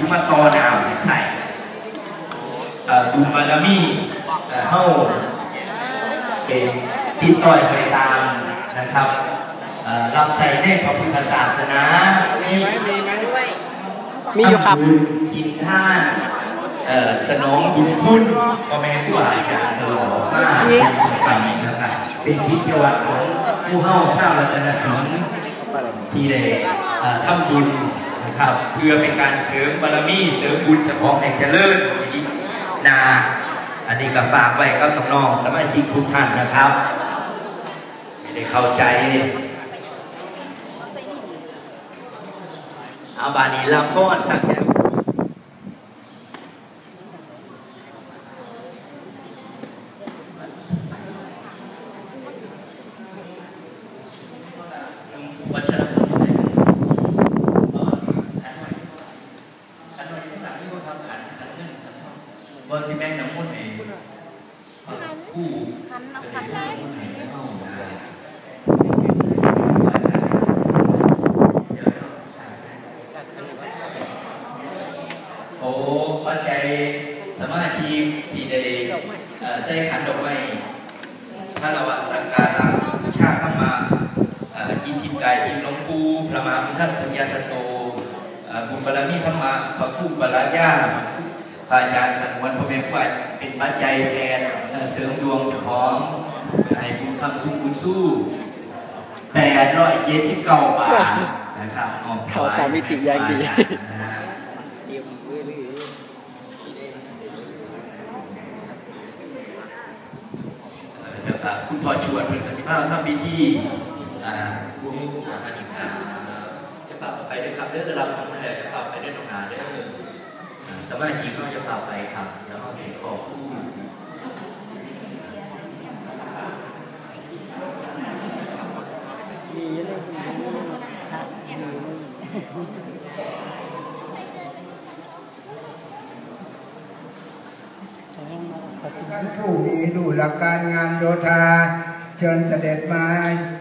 ที่มาต่อน้ำใส่เอ่อบุญบารมีเอ่อเฮาเป็นติดต่อยไปตามนะครับเอ่อรับใส่ในพระพุทธศาสนา มีไหมมีไหมมีอยู่ครับทำญกินท่านเอ่อสนองบุญคุณก็แม่ผู้อาจารย์ตลอดมาเป็นความนี้นะครับเป็นพิธีวัตรของผู้เฮาชาวรัตนสิงห์ที่ได้เอ่อทำบุญนะ ครับเพื่อเป็นการเสริมบารมีเสริมบุญเฉพาะแห่งเจริญอีนาอันนี้ก็ฝากไว้กับน้องสมาชิกทุกท่านนะครับ ไม่ได้เข้าใจเอาบานี้ลำก้อนครับชรพลขันวันที่สามที่เขาทำขันขันเงินขันทองบอลที่แม่งน้ำมันต์เองผู้ คันเอาคันได้ โอ้ปัจจัยสมาชิกที่ได้ เอ่อใส่ขันดอกไม้ถ้าเราว่าสักการะบูชาเข้ามาเอ่อจิตทิพย์กายทิพย์หลวงปู่พระมหาพุทธปัญญาโตเอ่อบุญบารมีธรรมะพระคู่บารญาพระอาจารย์สังวนพระเมรุว่าเป็นปัจจัยแทนเอ่อเสริมดวงเจ้าของให้บุญคำสู้บุญสู้แปดร้อยเจ็ดสิบเก้าบาทนะครับออกเขาสามมิติอย่างดี นะฮะ นะ คุณพ่อชวนเป็นสิบห้าทำพิธีอ่าบวงสรวงมาถึงนจะฝากไปด้วยครับเรื่องราวของอะไรจะฝากไปด้วยตรงนาได้เลยสมาชิกก็จะฝากไปครับแล้วก็เป็นขอผู้มีเลย ท่านผู้มีดูหลักการงานโยธา เชิญเสด็จมา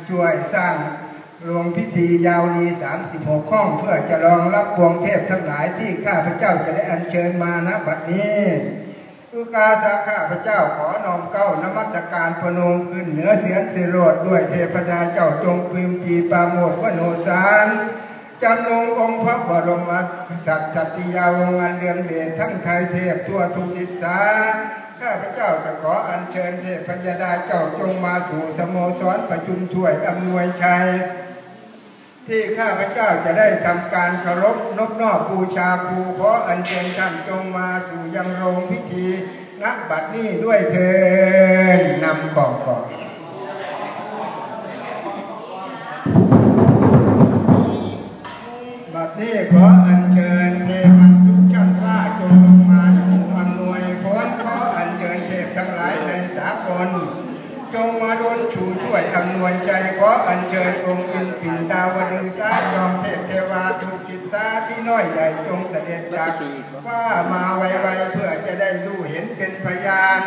ช่วยสร้างรวงพิธียาวนี36ข้อง เพื่อจะรองรับพวงเทพทั้งหลายที่ข้าพเจ้าจะได้อัญเชิญมาณบัดนี้อุกาสาข้าพเจ้าขอนอมเก้านมัสการพนมขึ้นเหนือเสียงสิโรดด้วยเทพดาเจ้าจงพึมจีปาโมทวโนสารจำลงองค์พระบรมสัตสัตยาวงอันเรืองเดชทั้งไทยเทพทั่วทุกทิศสา ข้าพเจ้าจะขออัญเชิญเทพยดาเจ้าจงมาสู่สโมสรประชุมช่วยอำนวยชัย ที่ข้าพเจ้าจะได้ทำการเคารพนบนอบบูชาครูขออัญเชิญท่านจงมาสู่ยังโรงพิธีณบัดนี้ด้วยเถิดนำของก่อนบัดนี้ขอ ชูช่วยอำนวยใจขออัญเชิญองค์อินทร์ปิ่นดาวดึงสาจอมเทพเทวาทุกจิตตาที่น้อยใหญ่จงเสด็จจากว่ามาไวๆเพื่อจะได้รู้เห็นเป็นพยาน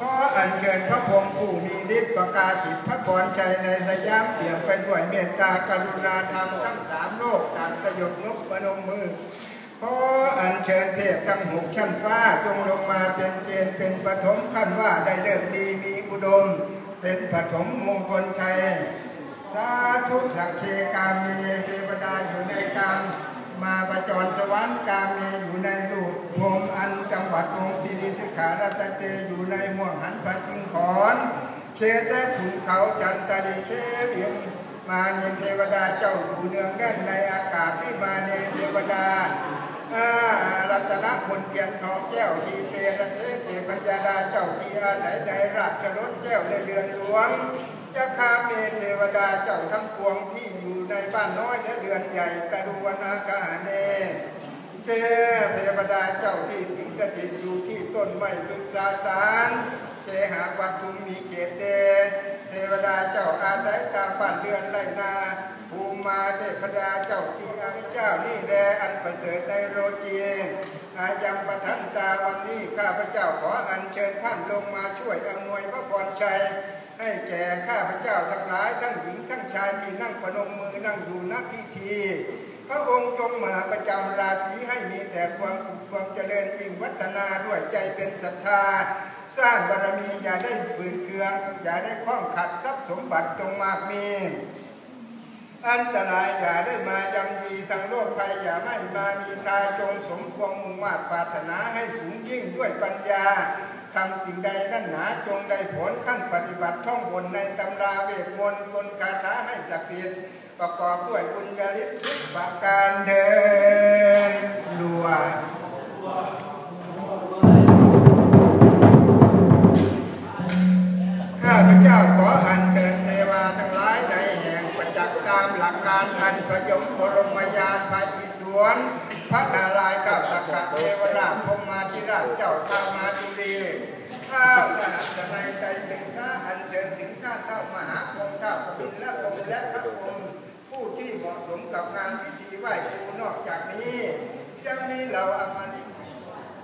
ขออัญเชิญพระพรหมผู้มีฤทธิ์ประกาศจิตพระพรชัยในสยามเปี่ยมไปด้วยเมตตากรุณาธรรมทั้งสามโลกต่างสยบนกปนมมือขออัญเชิญเทพทั้งหกชั้นฟ้าจงลงมาเป็นเกณฑ์เป็นปฐมขั้นว่าได้เลิกดีมีอุดม เป็นปฐมมงคลชัยสาธุสักเคกามีเทวดาอยู่ในกามมาประจรสวรรค์กามีอยู่ในลูกพรมอันจังหวัดองค์ศิริสิขารัตเตอยู่ในม่วงหันพระจิงขอนเขตและขุนเขาจันตริเทเบียงมาเนเทวดาเจ้าอยู่เนืองแน่นในอากาศที่มาเนเทวดา รัตนมนเทียนทองแก้วทีเตระเทเทปัญญาดาเจ้าทีอาศัยในราชรถแก้วในเรือนหลวงจะคาเมเทวดาเจ้าทั้งปวงที่อยู่ในบ้านน้อยและเรือนใหญ่กรุวนาคาเนเทเทวดาเจ้าที่สิงสถิตอยู่ที่ต้นไม้ลึกษาสารเชหาวัตถุมีเกตเตเทวดาเจ้าอาศัยตามบ้านเรือนไรนา ภูมาเทพดาเจ้าที่อังเจ้านี่แลอันประเสริฐในโรจีอายังประทันตาวันนี้ข้าพเจ้าขออัญเชิญท่านลงมาช่วยอำนวยพระพรชัยให้แก่ข้าพเจ้าทั้งหลายทั้งหญิงทั้งชายที่นั่งประนมมือนั่งอยู่ณพิธีพระองค์จงมาประจำราศีให้มีแต่ความสุขความเจริญยิ่งวัฒนาด้วยใจเป็นศรัทธา สร้างบารมีอย่าได้ฝืนเคืองอย่าได้คล้องขัดทรัพย์สมบัติจงมากมี อันตรายอย่าได้มาจำดีทั้งโลกภัยอย่าไม่มามีตาจงสมความมุ่งมาปรารถนาให้สูงยิ่งด้วยปัญญาทำสิ่งใดนั่นหนาจงได้ผลขั้นปฏิบัติท่องบนในตำราเวทมนต์บนคาถาให้ศักดิ์สิทธิ์ประกอบด้วยบุญญาฤทธิ์ทุกประการเดินรัว ราชเจ้าข้ามาจุลีข้าพระจะในใจถึงข้าอัญเชิญถึงข้าเจ้ามหาคงเจ้าพระบิณและคงและพระองค์ผู้ที่เหมาะสมกับงานพิธีไหว้ครูนอกจากนี้ยังมีเหล่าอมริ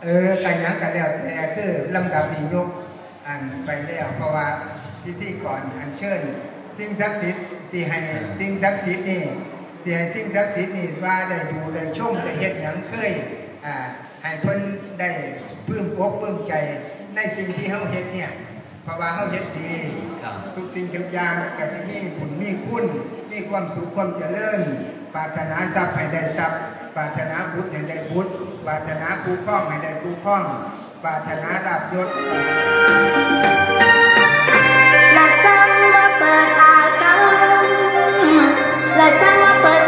เออแต่งนั้นกันแล้วแต่คือลำดับนี้ยกอันไปแล้วเพราะว่าพิธีก่อนอันเชิญสิ่งศักดิ์สิทธิ์ที่ให้สิ่งศักดิ์สิทธิ์นี่ที่ให้สิ่งศักดิ์สิทธิ์นี่ว่าได้ดูได้ชมได้เฮ็ดหยังเคยอ่า ให้เพิ่นได้ปลื้มอกปลื้มใจในสิ่งที่เฮาเฮ็ดเนี่ยเพราะว่าเฮาเฮ็ดดีครับทุกสิ่งทุกอย่างก็จะมีบุญมีคุณมีความสุขความเจริญปรารถนาทรัพย์ให้ได้ทรัพย์ปรารถนาบุตรให้ได้บุตรปรารถนาคู่ครองให้ได้คู่ครองปรารถนาราบยศและจังว่าเปิดอากาศและจังว่า